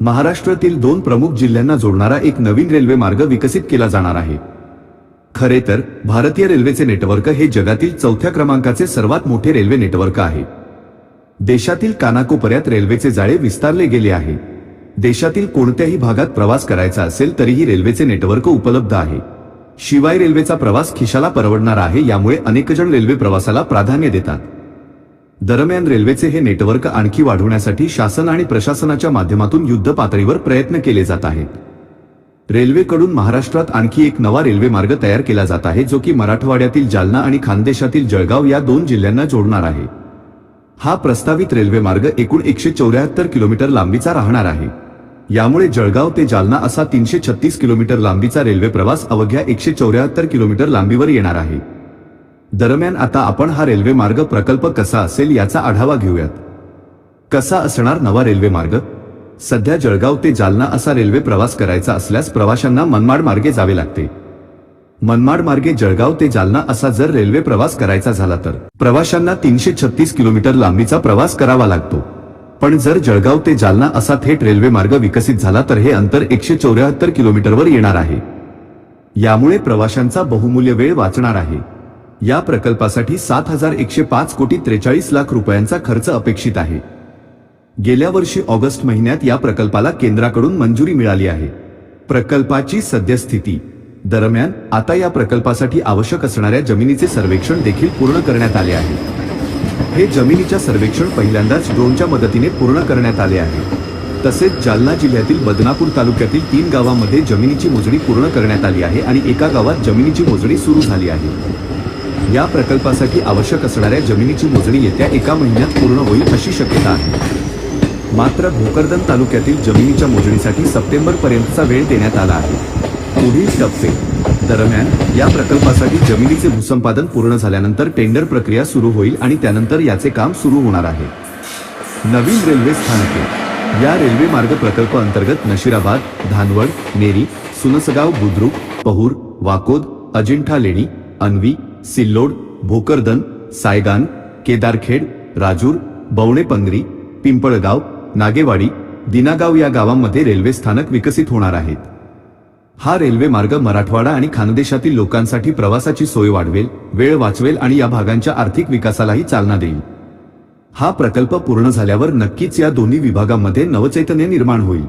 महाराष्ट्रातील दोन प्रमुख जिल्ह्यांना जोडणारा एक नवीन रेल्वे मार्ग विकसित केला जाणार आहे. खरे तर भारतीय रेल्वेचे नेटवर्क हे जगातील चौथ्या क्रमांकाचे सर्वात मोठे रेल्वे नेटवर्क आहे. देशातील कानाकोपऱ्यात रेल्वेचे जाळे विस्तारले गेले आहे. देशातील कोणत्याही भागात प्रवास करायचा असेल तरीही रेल्वेचे नेटवर्क उपलब्ध आहे. शिवाय रेल्वेचा प्रवास खिशाला परवडणार आहे यामुळे अनेकजण रेल्वे प्रवासाला प्राधान्य देतात. दरम्यान रेल्वेचे हे नेटवर्क आणखी वाढवण्यासाठी शासन आणि प्रशासनाच्या माध्यमातून युद्ध पातळीवर प्रयत्न केले जात आहेत. रेल्वेकडून महाराष्ट्रात आणखी एक नवा रेल्वे मार्ग तयार केला जात आहे जो की मराठवाड्यातील जालना आणि खानदेशातील जळगाव या दोन जिल्ह्यांना जोडणार आहे. हा प्रस्तावित रेल्वे मार्ग एकूण एकशे चौऱ्याहत्तर किलोमीटर लांबीचा राहणार आहे. यामुळे जळगाव ते जालना असा तीनशे छत्तीस किलोमीटर लांबीचा रेल्वे प्रवास अवघ्या एकशे चौऱ्याहत्तर किलोमीटर लांबीवर येणार आहे. दरम्यान आता आपण हा रेल्वे मार्ग प्रकल्प कसा असेल याचा आढावा घेऊयात. कसा असणार नवा रेल्वे मार्ग? सध्या जळगाव ते जालना असा रेल्वे प्रवास करायचा असल्यास प्रवाशांना मनमाड मार्गे जावे लागते. मनमाड मार्गे जळगाव ते जालना असा जर रेल्वे प्रवास करायचा झाला तर. प्रवाशांना तीनशे छत्तीस किलोमीटर लांबीचा प्रवास करावा लागतो. पण जर जळगाव ते जालना असा थेट रेल्वे मार्ग विकसित झाला तर हे अंतर एकशे चौऱ्याहत्तर किलोमीटरवर येणार आहे. यामुळे प्रवाशांचा बहुमूल्य वेळ वाचणार आहे. या प्रकल्पासाठी सात हजार एकशे पाच कोटी त्रेचाळीस लाख रुपयांचा खर्च अपेक्षित आहे. गेल्या वर्षी ऑगस्ट महिन्यात या प्रकल्पाला केंद्राकडून मंजुरी मिळाली आहे. प्रकल्पाची सद्यस्थिती. दरम्यान आता या प्रकल्पासाठी आवश्यक असणाऱ्या जमिनीचे सर्वेक्षण देखील पूर्ण करण्यात आले आहे. हे जमिनीच्या सर्वेक्षण पहिल्यांदाच ड्रोनच्या मदतीने पूर्ण करण्यात आले आहे. तसेच जालना जिल्ह्यातील बदनापूर तालुक्यातील तीन गावांमध्ये जमिनीची मोजणी पूर्ण करण्यात आली आहे आणि एका गावात जमिनीची मोजणी सुरू झाली आहे. या प्रकल्पासाठी आवश्यक असणाऱ्या जमिनीची मोजणी येत्या एका महिन्यात पूर्ण होईल अशी शक्यता आहे. मात्र भोकरदन तालुक्यातील जमिनीच्या मोजणीसाठी सप्टेंबर पर्यंतचा वेळ देण्यात आला आहे. पुढील टप्पे दरम्यान या प्रकल्पासाठी जमिनीचे भूसंपादन पूर्ण झाल्यानंतर टेंडर प्रक्रिया सुरू होईल आणि त्यानंतर याचे काम सुरू होणार आहे. नवीन रेल्वे स्थानके. या रेल्वे मार्ग प्रकल्प अंतर्गत नशिराबाद धानवड नेरी सुनसगाव बुद्रुक पहूर वाकोद अजिंठा लेणी अन्वी सिल्लोड भोकरदन सायगान केदारखेड राजूर बवणेपंगरी पिंपळगाव नागेवाडी दिनागाव या गावांमध्ये रेल्वे स्थानक विकसित होणार आहेत. हा रेल्वे मार्ग मराठवाडा आणि खानदेशातील लोकांसाठी प्रवासाची सोय वाढवेल वेळ वाचवेल आणि या भागांच्या आर्थिक विकासालाही चालना देईल. हा प्रकल्प पूर्ण झाल्यावर नक्कीच या दोन्ही विभागांमध्ये नवचैतन्य निर्माण होईल.